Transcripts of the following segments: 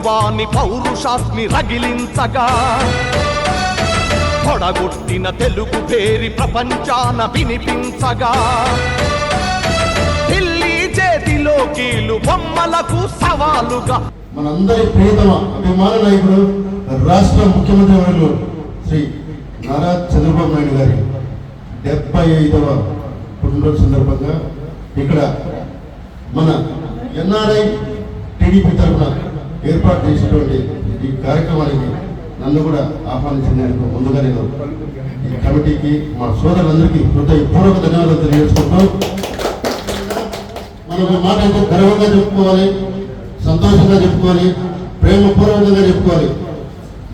తెలుగువాని పౌరుషాస్మి రగిలించగా. పొడగొట్టిన తెలుగు పేరి ప్రపంచాన వినిపించగా. ఢిల్లీ చేతిలో కీలు బొమ్మలకు సవాలుగా. మనందరి ప్రియతమ అభిమాన నాయకుడు రాష్ట్ర ముఖ్యమంత్రి వర్యులు శ్రీ నారా చంద్రబాబు నాయుడు గారి డెబ్బై ఐదవ పుట్టినరోజు సందర్భంగా ఇక్కడ మన ఎన్ఆర్ఐ టీడీపీ తరఫున ఏర్పాటు చేసినటువంటి ఈ కార్యక్రమానికి నన్ను కూడా ఆహ్వానించినందుకు ముందుగా నేను ఈ కమిటీకి మా సోదరులందరికీ హృదయపూర్వక ధన్యవాదాలు తెలియజేసుకుంటూ మనం ఒక మాట అయితే గర్వంగా చెప్పుకోవాలి సంతోషంగా చెప్పుకోవాలి ప్రేమపూర్వకంగా చెప్పుకోవాలి.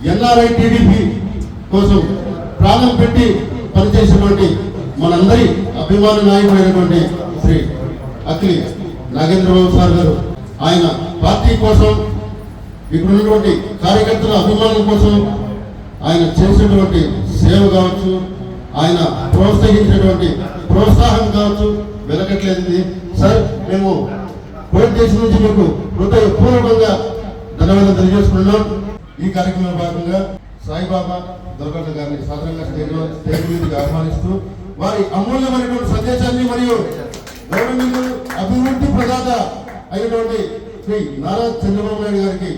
ఎన్ఆర్ఐ టీడీపీ కోసం ప్రాణం పెట్టి పనిచేసినటువంటి మనందరి అభిమాన నాయకుడైనటువంటి శ్రీ అఖిలి నాగేంద్రబాబు సార్ గారు ఆయన పార్టీ కోసం ఇక్కడ ఉన్నటువంటి కార్యకర్తల అభిమానుల కోసం ఆయన చేసినటువంటి సేవ కావచ్చు ఆయన ప్రోత్సహించినటువంటి ప్రోత్సాహం కావచ్చు వెలకట్లేదు సార్ మేము కోర్టు దేశం నుంచి మీకు హృదయపూర్వకంగా ధన్యవాదాలు తెలియజేసుకుంటున్నాం. ఈ కార్యక్రమంలో భాగంగా సాయిబాబా దొరకట్ల గారిని సాధారణంగా స్టేజ్ స్టేజ్ మీదకి ఆహ్వానిస్తూ వారి అమూల్యమైనటువంటి సందేశాన్ని మరియు గౌరవనీయులు అభివృద్ధి ప్రదాత అయినటువంటి శ్రీ నారా చంద్రబాబు నాయుడు గారికి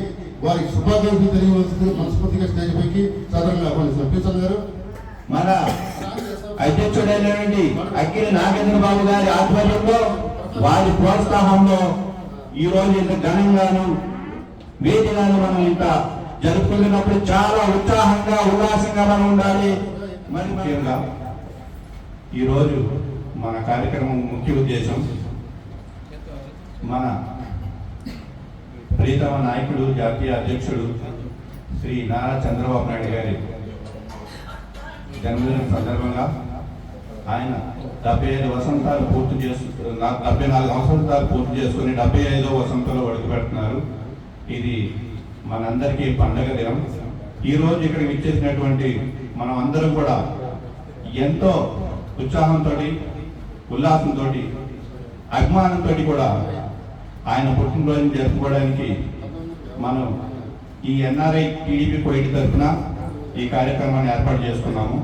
వారి శుభాకాంక్షలు తెలియవలసింది మనస్ఫూర్తిగా స్టేజ్ పైకి సాధారణంగా ఆహ్వానిస్తున్నాం పీసన్ గారు మన అధ్యక్షుడైనటువంటి అఖిల నాగేంద్ర బాబు గారి ఆధ్వర్యంలో వారి ప్రోత్సాహంలో ఈ రోజు ఇంత ఘనంగాను వేదిగాను మనం ఇంత జరుపుకుంటున్నప్పుడు చాలా ఉత్సాహంగా ఉల్లాసంగా మనం ఉండాలి. మరి ముఖ్యంగా ఈరోజు మన కార్యక్రమం ముఖ్య ఉద్దేశం మన ప్రీతమ నాయకుడు జాతీయ అధ్యక్షుడు శ్రీ నారా చంద్రబాబు నాయుడు గారి జన్మదినం సందర్భంగా ఆయన డెబ్బై ఐదు వసంతాలు పూర్తి చేసు డెబ్బై నాలుగు వసంతాలు పూర్తి చేసుకుని డెబ్బై ఐదో వసంతంలో అడుగు పెడుతున్నారు ఇది మనందరికీ పండగ దినం. ఈ రోజు ఇక్కడికి ఇచ్చేసినటువంటి మనం అందరం కూడా ఎంతో ఉత్సాహంతో ఉల్లాసంతో అభిమానంతో కూడా ఆయన పుట్టినరోజును జరుపుకోవడానికి మనం ఈ ఎన్ఆర్ఐ టీడీపీ కోయిటి తరఫున ఈ కార్యక్రమాన్ని ఏర్పాటు చేసుకున్నాము.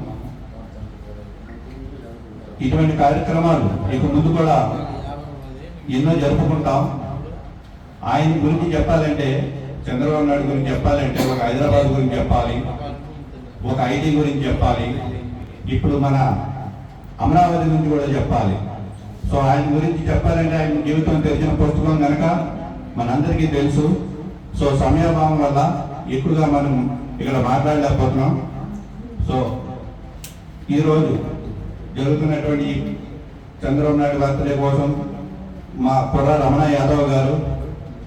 ఇటువంటి కార్యక్రమాలు ఇక ముందు కూడా ఎన్నో జరుపుకుంటాం. ఆయన గురించి చెప్పాలంటే చంద్రబాబు నాయుడు గురించి చెప్పాలంటే ఒక హైదరాబాద్ గురించి చెప్పాలి ఒక ఐటీ గురించి చెప్పాలి ఇప్పుడు మన అమరావతి గురించి కూడా చెప్పాలి. సో ఆయన గురించి చెప్పాలంటే ఆయన జీవితం తెలిసిన పుస్తకం కనుక మనందరికీ తెలుసు. సో సమయాభావం వల్ల ఎక్కువగా మనం ఇక్కడ మాట్లాడలేకపోతున్నాం. సో ఈరోజు జరుగుతున్నటువంటి చంద్రబాబు నాయుడు బర్త్డే కోసం మా కుర్ర రమణ యాదవ్ గారు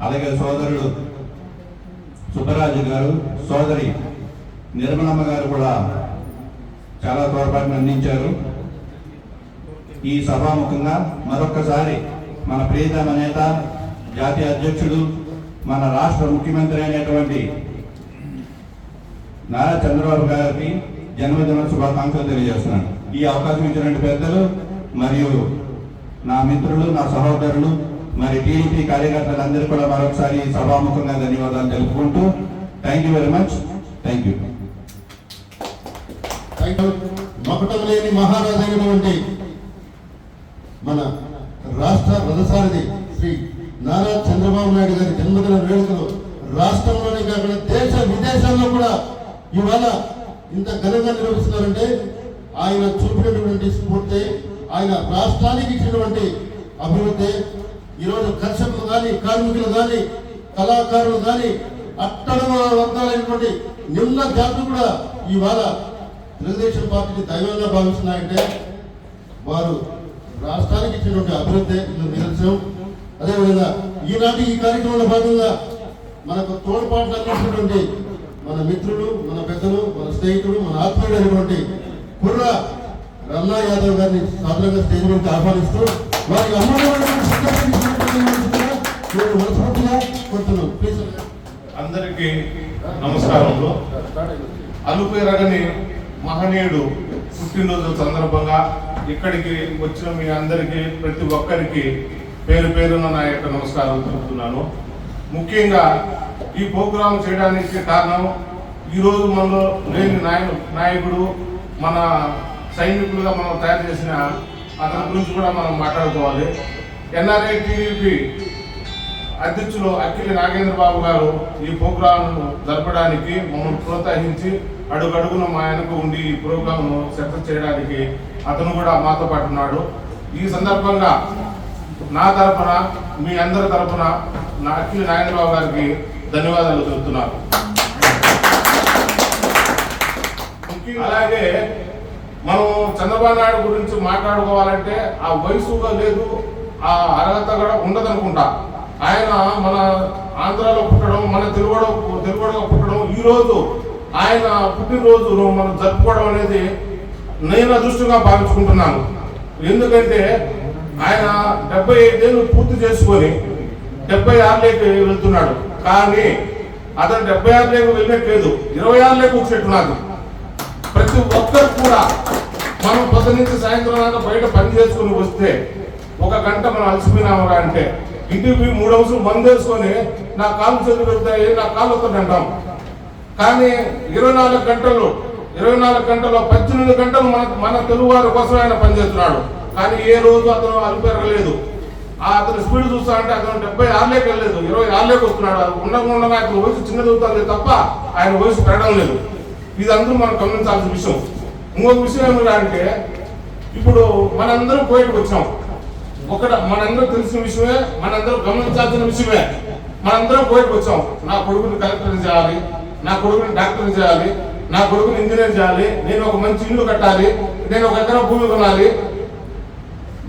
అలాగే సోదరుడు సుబ్బరాజు గారు సోదరి నిర్మలమ్మ గారు కూడా చాలా తోడ్పాటును అందించారు. ఈ సభాముఖంగా మరొక్కసారి మన ప్రియతమ నేత జాతీయ అధ్యక్షుడు మన రాష్ట్ర ముఖ్యమంత్రి అయినటువంటి నారా చంద్రబాబు గారికి జన్మదిన శుభాకాంక్షలు తెలియజేస్తున్నాను. ఈ అవకాశం ఇచ్చినటువంటి పెద్దలు మరియు నా మిత్రులు నా సహోదరులు మరి టీడీపీ కార్యకర్తలందరూ కూడా మరొకసారి సభాముఖంగా ధన్యవాదాలు తెలుపుకుంటూ thank you very much thank you మకటం లేని మహారాజు అయినటువంటి మన రాష్ట్ర రథసారథి శ్రీ నారా చంద్రబాబు నాయుడు గారి జన్మదిన వేడుకలు రాష్ట్రంలోనే కాకుండా దేశ విదేశాల్లో కూడా ఇవాళ ఇంత ఘనంగా నిర్వహిస్తున్నారంటే ఆయన చూపినటువంటి స్ఫూర్తి ఆయన రాష్ట్రానికి ఇచ్చినటువంటి అభివృద్ధి ఈరోజు కర్షకులు కానీ కార్మికులు కానీ కళాకారులు కానీ అట్టడుగు వర్గాలైనటువంటి నిమ్న జాతులు కూడా ఇవాళ తెలుగుదేశం పార్టీని దైవంగా భావిస్తున్నాయంటే వారు రాష్ట్రానికి ఇచ్చినటువంటి అభివృద్ధి ఇందులో నిదర్శనం అదేవిధంగా ఈనాటి ఈ కార్యక్రమంలో భాగంగా మనకు తోడ్పాటు అందించినటువంటి మన మిత్రులు మన పెద్దలు మన స్నేహితులు మన ఆత్మీయుడైనటువంటి కుర్ర రన్నా యాదవ్ గారిని సాధారణంగా స్టేజ్ మీద ఆహ్వానిస్తూ వారికి అమూల్యమైనటువంటి సందేశం ప్లీజ్ అందరికీ నమస్కారంలో అలుపేరగని మహనీయుడు పుట్టినరోజు సందర్భంగా ఇక్కడికి వచ్చిన మీ అందరికీ ప్రతి ఒక్కరికి పేరు పేరున నా యొక్క నమస్కారం చెబుతున్నాను ముఖ్యంగా ఈ ప్రోగ్రాం చేయడానికి కారణం ఈరోజు మనలో లేని నాయ నాయకుడు మన సైనికులుగా మనం తయారు చేసిన అతని గురించి కూడా మనం మాట్లాడుకోవాలి. ఎన్ఆర్ఐ టీడీపీ అధ్యక్షులు అఖిలి నాగేంద్ర బాబు గారు ఈ ప్రోగ్రాంను జరపడానికి మమ్మల్ని ప్రోత్సహించి అడుగడుగున మా వెనక ఉండి ఈ ప్రోగ్రాంను సక్సెస్ చేయడానికి అతను కూడా మాతో పాటు ఉన్నాడు. ఈ సందర్భంగా నా తరపున మీ అందరి తరఫున నా అఖిల నాగేంద్ర గారికి ధన్యవాదాలు తెలుపుతున్నాను. అలాగే మనం చంద్రబాబు నాయుడు గురించి మాట్లాడుకోవాలంటే ఆ వయసుగా లేదు ఆ అర్హత కూడా ఉండదనుకుంటా. ఆయన మన ఆంధ్రాలో పుట్టడం మన తెలుగులో తెలుగులో పుట్టడం ఈ రోజు ఆయన పుట్టినరోజు మనం జరుపుకోవడం అనేది నేను అదృష్టంగా భావించుకుంటున్నాను. ఎందుకంటే ఆయన డెబ్బై ఐదేళ్ళు పూర్తి చేసుకొని డెబ్బై ఆరులోకి వెళ్తున్నాడు. కానీ అతను డెబ్బై ఆరులోకి వెళ్ళట్లేదు. ఇరవై ఆరులోకి వచ్చేట్టున్నాడు ప్రతి ఒక్కరు కూడా మనం పొద్దు నుంచి సాయంత్రం దాకా బయట పని చేసుకుని వస్తే ఒక గంట మనం అలసిపోయినామరా అంటే ఇంటికి మూడు అవసరం మందేసుకొని నా కాళ్ళు చెల్లి పెడతాయి నా కాళ్ళు వస్తుంది అంటాం కానీ ఇరవై నాలుగు గంటలు ఇరవై నాలుగు గంటల్లో పద్దెనిమిది గంటలు మన మన తెలుగు వారి కోసం ఆయన పనిచేస్తున్నాడు. కానీ ఏ రోజు అతను అలుపెరగలేదు. ఆ అతని స్పీడ్ చూస్తా అంటే అతను డెబ్బై ఆరులోకి వెళ్ళలేదు. ఇరవై ఆరులోకి వస్తున్నాడు. ఉండకుండా అతని వయసు చిన్నది అవుతుంది తప్ప ఆయన వయసు పెరగడం లేదు. ఇది అందరూ మనం గమనించాల్సిన విషయం. ఇంకొక విషయం ఏమిటా అంటే ఇప్పుడు మనందరం కోయటకు వచ్చాం. ఒకట మనందరం తెలిసిన విషయమే మనందరం గమనించాల్సిన విషయమే. మనందరం కోయటకు వచ్చాం. నా కొడుకుని కలెక్టర్ చేయాలి. నా కొడుకుని డాక్టర్ చేయాలి నా కొడుకుని ఇంజనీర్ చేయాలి నేను ఒక మంచి ఇల్లు కట్టాలి నేను ఒక ఎకరం భూమి కొనాలి.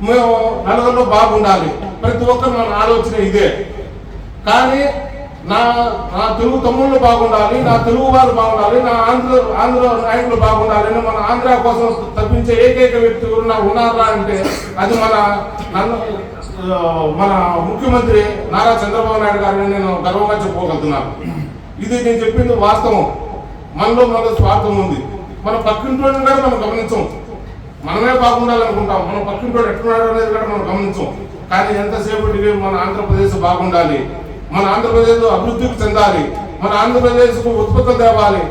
మేము నలుగురిలో బాగుండాలి ప్రతి ఒక్కరు మన ఆలోచన ఇదే. కానీ నా నా తెలుగు తమ్ముళ్ళు బాగుండాలి నా తెలుగు వారు బాగుండాలి నా ఆంధ్ర ఆంధ్ర నాయకులు బాగుండాలి మన ఆంధ్ర కోసం తప్పించే ఏకైక వ్యక్తి నా ఉన్నారా అంటే అది మన నన్ను మన ముఖ్యమంత్రి నారా చంద్రబాబు నాయుడు గారిని నేను గర్వంగా చెప్పుకోగలుగుతున్నాను. ఇది నేను చెప్పింది వాస్తవం. మనలో మన స్వార్థం ఉంది. మన పక్కింటోని కూడా మనం గమనించం. మనమే బాగుండాలనుకుంటాం. మన పక్కింటోడు ఎట్టున్నాడు అనేది కూడా మనం గమనించం. కానీ ఎంతసేపటికి మన ఆంధ్రప్రదేశ్ బాగుండాలి? మన ఆంధ్రప్రదేశ్ అభివృద్ధికి చెందాలి? మన ఆంధ్రప్రదేశ్కు ఉత్పత్తి తేవాలి?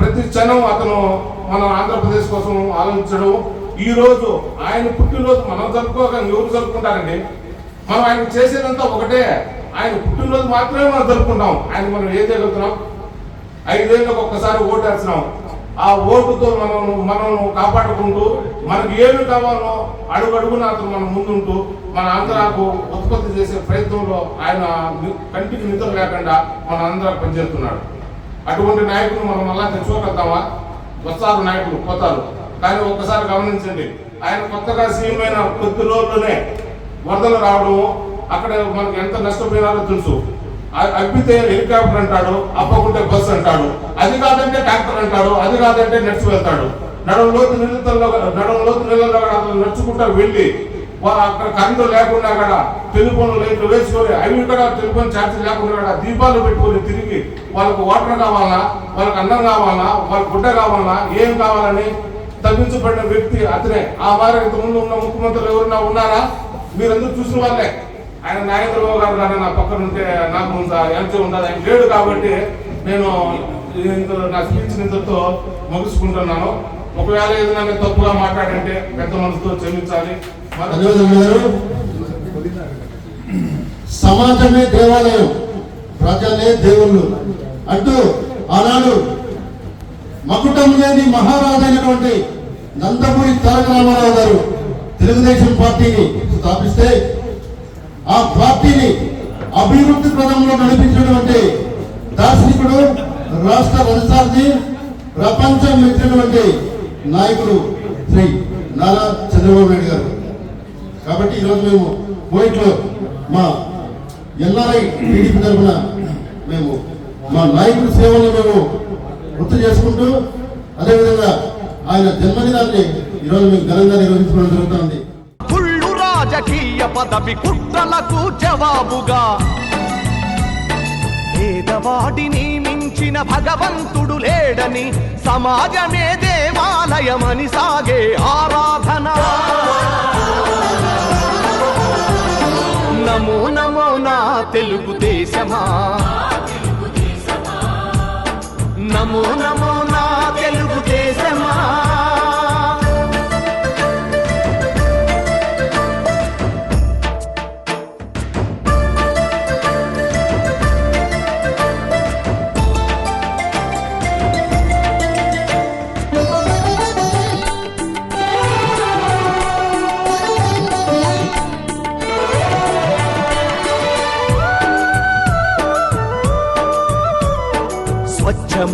ప్రతి క్షణం అతను మన ఆంధ్రప్రదేశ్ కోసం ఆలోచించడం. ఈ రోజు ఆయన పుట్టినరోజు మనం జరుపుకోక ఎవరు జరుపుకుంటారండి? మనం ఆయన చేసేదంతా ఒకటే. ఆయన పుట్టినరోజు మాత్రమే మనం జరుపుకుంటాం. ఆయన మనం ఏం చేయగలుగుతున్నాం ఐదేళ్ళకి ఒక్కసారి ఓటు వేస్తున్నాం. ఆ ఓటుతో మనం మనం కాపాడుకుంటూ మనకి ఏమి కావాలో అడుగు అడుగున అతను మనం ముందుంటూ మన ఆంధ్రాకు ఉత్పత్తి చేసే ప్రయత్నంలో ఆయన కంటికి నిద్ర లేకుండా మన అందరూ పనిచేస్తున్నాడు. అటువంటి నాయకులు మనం మళ్ళా తెచ్చుకోగలుగుతామా వస్తారు నాయకులు పోతారు. కానీ ఒక్కసారి గమనించండి ఆయన కొత్తగా సీఎం అయిన కొద్ది రోజుల్లోనే వరదలు రావడము అక్కడ మనకు ఎంత నష్టపోయినారో తెలుసు. అప్పితే హెలికాప్టర్ అంటాడు అప్పకుంటే బస్సు అంటాడు. అది కాదంటే ట్రాక్టర్ అంటాడు అది కాదంటే నడిచి వెళ్తాడు. నడవలోతు నీళ్ళలో నడవలోతు నీళ్ళలో కూడా అతను నడుచుకుంటా వెళ్ళి అక్కడ కరెంటు లేకుండా కూడా టెలిఫోన్ లైట్లు వేసుకొని అవి కూడా టెలిఫోన్ ఛార్జ్ లేకుండా కూడా దీపాలు పెట్టుకొని తిరిగి వాళ్ళకు వాటర్ కావాలా వాళ్ళకి అన్నం కావాలా వాళ్ళకి గుడ్డ కావాలా ఏం కావాలని తగ్గించబడిన వ్యక్తి అతనే. ఆ వారి ముందు ఉన్న ముఖ్యమంత్రులు ఎవరైనా ఉన్నారా? మీరందరూ చూసిన వాళ్ళే. ఆయన నాగేంద్రబాబు గారు కానీ నా పక్కన ఉంటే నాకు కొంత ఎంత ఉండదు ఆయన లేడు కాబట్టి నేను నా స్పీచ్ ఇంతతో ముగించుకుంటున్నాను ఒకవేళ ఏదైనా నేను తప్పుగా మాట్లాడంటే పెద్ద మనసుతో క్షమించాలి. సమాజమే దేవాలయం ప్రజలే దేవుళ్ళు. అంటూ ఆనాడు మకుటం లేని మహారాజు అయినటువంటి నందమూరి తారక రామారావు గారు తెలుగుదేశం పార్టీని స్థాపిస్తే ఆ పార్టీని అభివృద్ధి పదంలో అంటే దార్శనికుడు రాష్ట్ర రథసారథి ప్రపంచం మెచ్చినటువంటి నాయకుడు శ్రీ నారా చంద్రబాబు నాయుడు గారు. కాబట్టి ఈరోజు మేము కోయిట్లో మా ఎల్ఆర్ఐ టీడీపీ తరఫున మేము మా నాయకుడి సేవలను మేము గుర్తు చేసుకుంటూ అదేవిధంగా ఆయన జన్మదినాన్ని ఈరోజు మేము ఘనంగా నిర్వహించుకోవడం జరుగుతుంది పదవి కుట్రలకు జవాబుగా. పేదవాడిని మించిన భగవంతుడు లేడని సమాజమే దేవాలయమని సాగే ఆరాధన. నమో నమో నా తెలుగుదేశమా నమో నమో నా తెలుగుదేశమా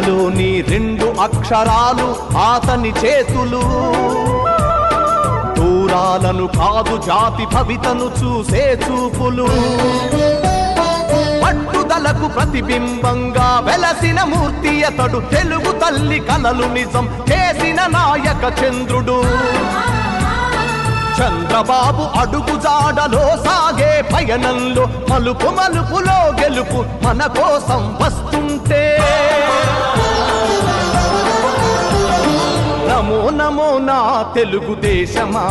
నీ రెండు అక్షరాలు ఆతని చేతులు. దూరాలను కాదు జాతి భవితను చూసే చూపులు. పట్టుదలకు ప్రతిబింబంగా వెలసిన మూర్తి అతడు తెలుగు తల్లి కలలు నిజం చేసిన నాయక చంద్రుడు. చంద్రబాబు అడుగు జాడలో సాగే పయనంలో మలుపు మలుపులో గెలుపు మన కోసం వస్తుంటే. నమో నమో నా తెలుగుదేశమా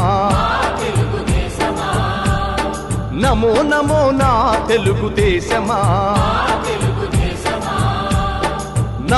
నమో నమో నా తెలుగుదేశమా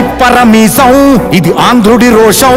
తిప్పరమీసం ఇది ఆంధ్రుడి రోషం.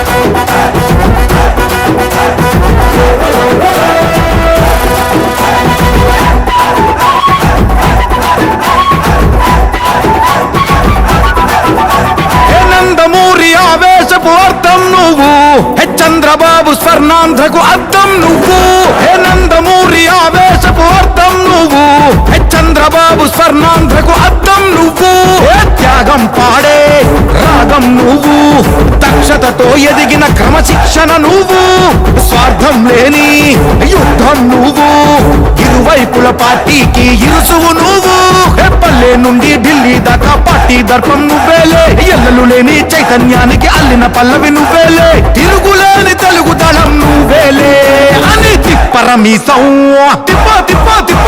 క్రమశిక్షణ నువ్వు స్వార్థం లేని యుద్ధం నువ్వు. ఇరువైపుల పార్టీకి ఇరుసువు నువ్వు. హే నుండి ఢిల్లీ దాకా పార్టీ దర్పం నువ్వేలే ఎల్లలు లేని చైతన్యానికి అల్లిన పల్లవి నువ్వేలే తిరుగులేని తెలుగు దళం నువ్వేలే అని తిప్పరమీసం తిప్ప తిప్ప తిప్ప.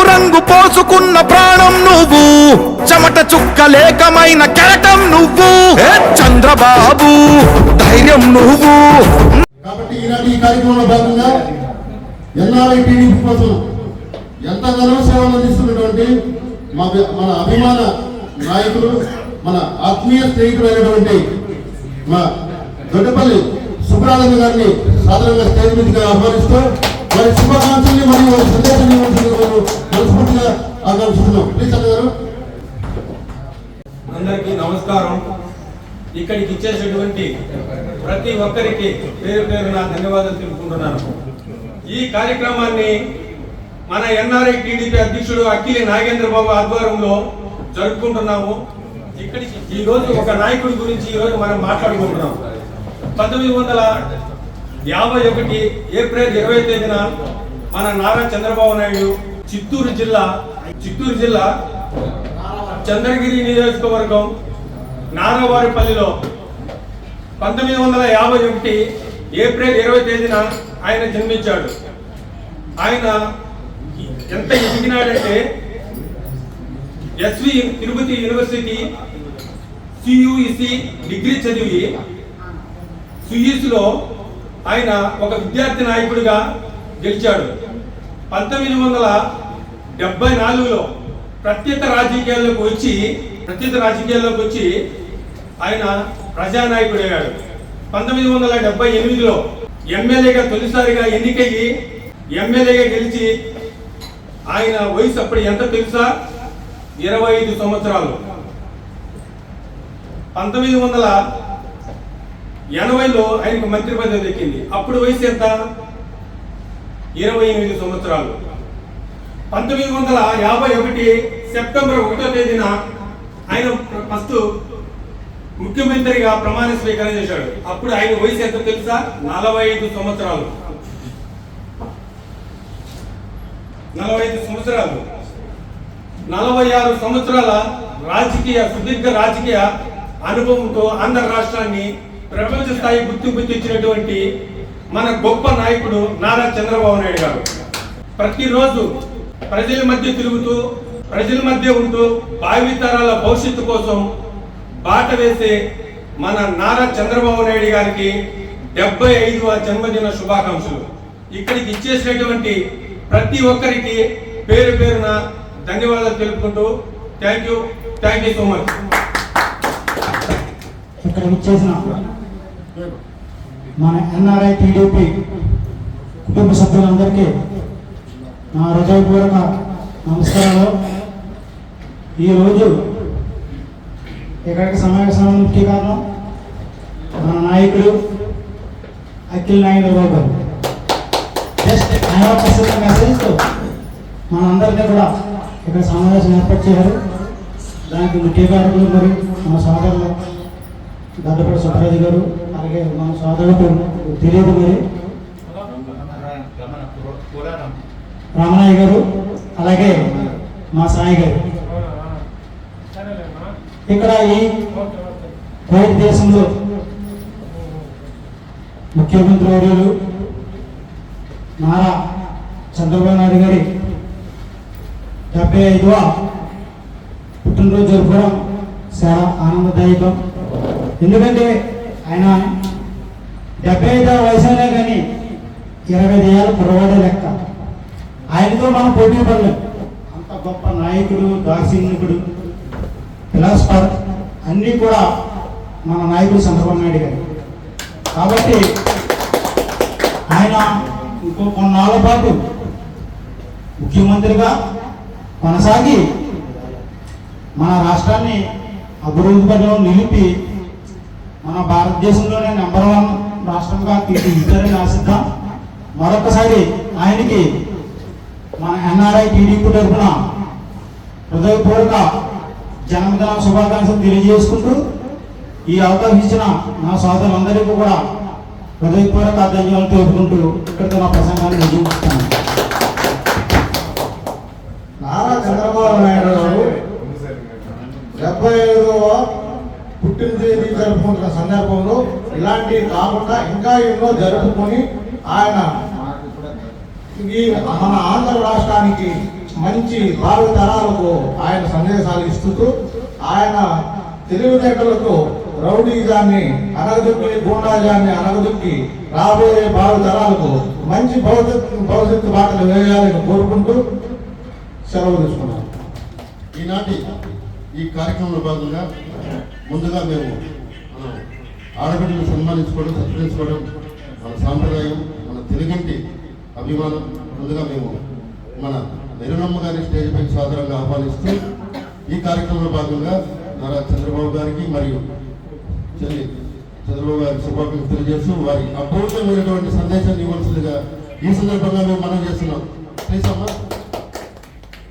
పసుపు రంగు పోసుకున్న ప్రాణం నువ్వు. చెమట చుక్క లేకమైన కెరటం నువ్వు. చంద్రబాబు ధైర్యం నువ్వు. కాబట్టి ఈనాటి ఈ కార్యక్రమంలో భాగంగా ఎన్ఆర్ఐ టీడీపీ కోసం ఎంతగానో సేవలు అందిస్తున్నటువంటి మా మన అభిమాన నాయకులు మన ఆత్మీయ స్నేహితులైనటువంటి మా దొడ్డపల్లి సుబ్రహ్మణ్యం గారిని సాధారణంగా స్టేజ్ మీదకి ఆహ్వానిస్తూ వారి శుభాకాంక్షల్ని మరియు వారి సందేశాన్ని మనస్ఫూర్తిగా ఆకాంక్షిస్తున్నాం. ప్లీజ్ గారు. అందరికీ నమస్కారం. ఇక్కడికి ఇచ్చేసినటువంటి ప్రతి ఒక్కరికి పేరు పేరు నా ధన్యవాదాలు తెలుపుకుంటున్నాను. ఈ కార్యక్రమాన్ని మన ఎన్ఆర్ఐ టీడీపీ అధ్యక్షుడు అఖిలి నాగేంద్ర బాబు ఆధ్వర్యంలో జరుపుకుంటున్నాము. ఇక్కడికి ఈ రోజు ఒక నాయకుడి గురించి ఈ రోజు మనం మాట్లాడుకుంటున్నాం. పంతొమ్మిది వందల యాభై ఒకటి ఏప్రిల్ ఇరవై తేదీన మన నారా చంద్రబాబు నాయుడు చిత్తూరు జిల్లా చిత్తూరు జిల్లా చంద్రగిరి నియోజకవర్గం నారావారిపల్లిలో పంతొమ్మిది వందల యాభై ఒకటి ఏప్రిల్ ఇరవై తేదీన ఆయన జన్మించాడు. ఆయన ఎంత ఎదిగినాడంటే ఎస్వి తిరుపతి యూనివర్సిటీ సియుఇసి డిగ్రీ చదివి సుయిస్లో ఆయన ఒక విద్యార్థి నాయకుడిగా గెలిచాడు. పంతొమ్మిది వందల డెబ్బై నాలుగులో ప్రత్యేక రాజకీయాల్లోకి వచ్చి ప్రత్యేక రాజకీయాల్లోకి వచ్చి ఆయన ప్రజానాయకుడు అయ్యాడు. పంతొమ్మిది వందల డెబ్బై ఎనిమిదిలో ఎమ్మెల్యేగా తొలిసారిగా ఎన్నికయ్యి ఎమ్మెల్యేగా గెలిచి ఆయన వయసు అప్పుడు ఎంత తెలుసా? ఇరవై ఐదు సంవత్సరాలు. పంతొమ్మిది వందల ఎనభైలో ఆయనకు మంత్రి పదవి దక్కింది. అప్పుడు వయసు ఎంత? ఇరవై ఎనిమిది సంవత్సరాలు. పంతొమ్మిది వందల యాభై ఒకటి సెప్టెంబర్ ఒకటో తేదీన ఆయన ఫస్ట్ ముఖ్యమంత్రిగా ప్రమాణ స్వీకారం చేశాడు. అప్పుడు ఆయన వయసు ఎంత తెలుసా? నలభై ఐదు సంవత్సరాలు. నలభై ఐదు సంవత్సరాలు. నలభై ఆరు సంవత్సరాల రాజకీయ సుదీర్ఘ రాజకీయ అనుభవంతో ఆంధ్ర రాష్ట్రాన్ని ప్రపంచ స్థాయి గుర్తింపు తెచ్చినటువంటి మన గొప్ప నాయకుడు నారా చంద్రబాబు నాయుడు గారు. ప్రతిరోజు ప్రజల మధ్య తిరుగుతూ ప్రజల మధ్య ఉంటూ భావితరాల భవిష్యత్తు కోసం బాట వేసే మన నారా చంద్రబాబు నాయుడు గారికి డెబ్బై ఐదవ జన్మదిన శుభాకాంక్షలు. ఇక్కడికి ఇచ్చేసినటువంటి ప్రతి ఒక్కరికి పేరు పేరున ధన్యవాదాలు తెలుపుకుంటూ thank you thank you so much. ఇక్కడ మన ఎన్ఆర్ఐ టీడీపీ కుటుంబ సభ్యులందరికీ నా హృదయపూర్వక నమస్కారాలు. ఈరోజు ఇక్కడికి సమావేశం ముఖ్య కారణం మన నాయకుడు అఖిల్ నాయుడు రావు గారు. జస్ట్ ఆయన ఒక మెసేజ్తో మనందరినీ కూడా ఇక్కడ సమావేశం ఏర్పాటు చేశారు. దానికి ముఖ్య కారకులు మరి మన సోదరులు గద్దపడి సుబ్రాజు గారు అలాగే మన సోదరుడు తెలియదు మరి. రామనాయ గారు అలాగే మా సాయి గారు. ఇక్కడ ఈ బయట దేశంలో ముఖ్యమంత్రి వర్యులు నారా చంద్రబాబు నాయుడు గారి డెబ్బై ఐదవ పుట్టినరోజు జరుపుకోవడం చాలా ఆనందదాయకం. ఎందుకంటే ఆయన డెబ్బై ఐదో వయసులో కానీ ఇరవై ఐదు కురవాడే లెక్క. ఆయనతో మనం పోటీ పడలేం. అంత గొప్ప నాయకుడు దార్శనికుడు ఫిలాసఫర్ అన్నీ కూడా మన నాయకుడు చంద్రబాబు నాయుడు గారు. కాబట్టి ఆయన ఇంకో కొన్నాళ్ళ పాటు ముఖ్యమంత్రిగా కొనసాగి మన రాష్ట్రాన్ని అభివృద్ధి పథంలో నిలిపి మన భారతదేశంలోనే నెంబర్ వన్ రాష్ట్రంగా తీర్చిదిద్దారని ఆశిద్దాం మరొకసారి ఆయనకి మన ఎన్ఆర్ఐ టీడీపీ తరఫున హృదయపూర్వక జన్మదిన శుభాకాంక్షలు తెలియజేసుకుంటూ ఈ అవకాశం ఇచ్చిన నా సోదరులందరికీ కూడా హృదయపూర్వక ధన్యవాదాలు తెలుపుకుంటూ ఇక్కడితో నా ప్రసంగాన్ని ముగించుతాను నారా చంద్రబాబు నాయుడు గారు డెబ్బై ఐదవ పుట్టిన తేదీ జరుపుకుంటున్న సందర్భంలో ఇలాంటివి కాకుండా ఇంకా ఎన్నో జరుపుకొని ఆయన ఈ మన ఆంధ్ర రాష్ట్రానికి మంచి భావి తరాలకు ఆయన సందేశాలు ఇస్తూ ఆయన తెలివితేటలతో రౌడీజాన్ని అనగదొక్కి గూండాజాన్ని అనగదొక్కి రాబోయే భావి తరాలకు మంచి భవిష్యత్తు భవిష్యత్తు బాటలు వేయాలని కోరుకుంటూ సెలవు తీసుకున్నాను ఈనాటి ఈ కార్యక్రమంలో భాగంగా ముందుగా మేము మనం ఆడబిడ్డను సన్మానించుకోవడం సత్కరించుకోవడం మన సాంప్రదాయం మన తెలుగింటి అభిమానం. ముందుగా మేము మన నిరునమ్మ గారి స్టేజ్ పైకి ఆహ్వానిస్తూ ఈ కార్యక్రమంలో భాగంగా నారా చంద్రబాబు గారికి మరియు చెల్లి చంద్రబాబు గారికి శుభాకాంక్షలు తెలియజేస్తూ వారి అపూర్వమైనటువంటి సందేశాన్ని ఇవ్వాల్సిందిగా ఈ సందర్భంగా మేము మనం చేస్తున్నాం. ప్లీజ్ అమ్మా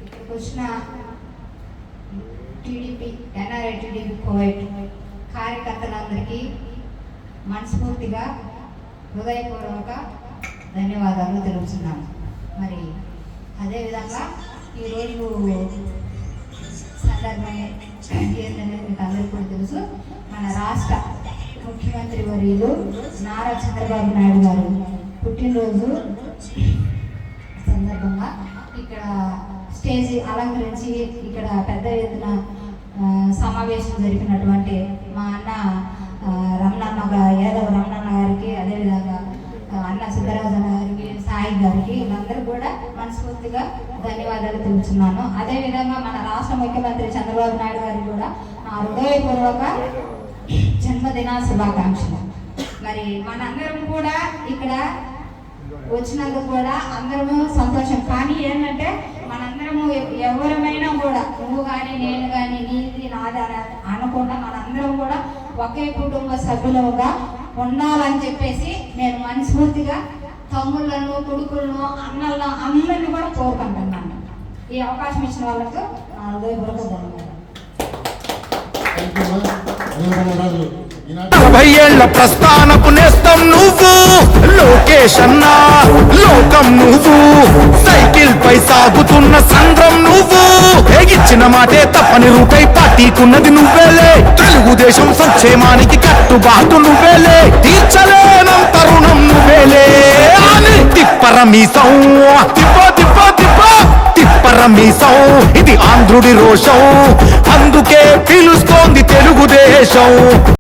ఇక్కడికి వచ్చిన టీడీపీ ఎన్ఆర్ఐ టీడీపీ కోవైట్ కార్యకర్తలందరికీ మనస్ఫూర్తిగా హృదయపూర్వక ధన్యవాదాలు తెలుపుతున్నాను మరి అదేవిధంగా ఈరోజు సందర్భం ఏంటనేది మీకు అందరికీ కూడా తెలుసు. మన రాష్ట్ర ముఖ్యమంత్రి వర్యులు నారా చంద్రబాబు నాయుడు గారు పుట్టినరోజు సందర్భంగా ఇక్కడ స్టేజ్ అలంకరించి ఇక్కడ పెద్ద ఎత్తున సమావేశం జరిపినటువంటి మా అన్న రమణన్న గా- యాదవ రమణన్న గారికి అదేవిధంగా అన్న సుబ్బరాజన్న గారికి సాయి గారికి వీళ్ళందరూ కూడా మనస్ఫూర్తిగా ధన్యవాదాలు తెలుపుతున్నాను అదేవిధంగా మన రాష్ట్ర ముఖ్యమంత్రి చంద్రబాబు నాయుడు గారికి కూడా నా హృదయపూర్వక జన్మదిన శుభాకాంక్షలు. మరి మనందరం కూడా ఇక్కడ వచ్చినందుకు కూడా అందరము సంతోషం. కానీ ఏంటంటే మన మనము ఎవరమైనా కూడా నువ్వు కానీ నేను కానీ నీది నాది అనకుండా మనందరం కూడా ఒకే కుటుంబ సభ్యులుగా ఉండాలని చెప్పేసి నేను మనస్ఫూర్తిగా తమ్ముళ్ళను కొడుకులను అన్నలను అందరిని కూడా కోరుకుంటున్నాను. ఈ అవకాశం ఇచ్చిన వాళ్ళకు నా హృదయపూర్వక ధన్యవాదాలు. థ్యాంక్ యూ ఏళ్ళ ప్రస్థానపు నేస్తం నువ్వు. లోకేష్ అన్నా లోకం నువ్వు. సైకిల్ పై సాగుతున్న సంద్రం నువ్వు. ఇచ్చిన మాటే తప్పని రూపై పార్టీకున్నది నువ్వేలే. తెలుగుదేశం సంక్షేమానికి కట్టుబాటు నువ్వేలే. తీర్చలేనం తరుణం నువ్వేలే. అని తిప్పరమీసం. తిప్ప తిప్ప తిప్ప. తిప్పరమీసం. ఇది ఆంధ్రుడి రోషం. అందుకే పిలుస్తోంది తెలుగుదేశం.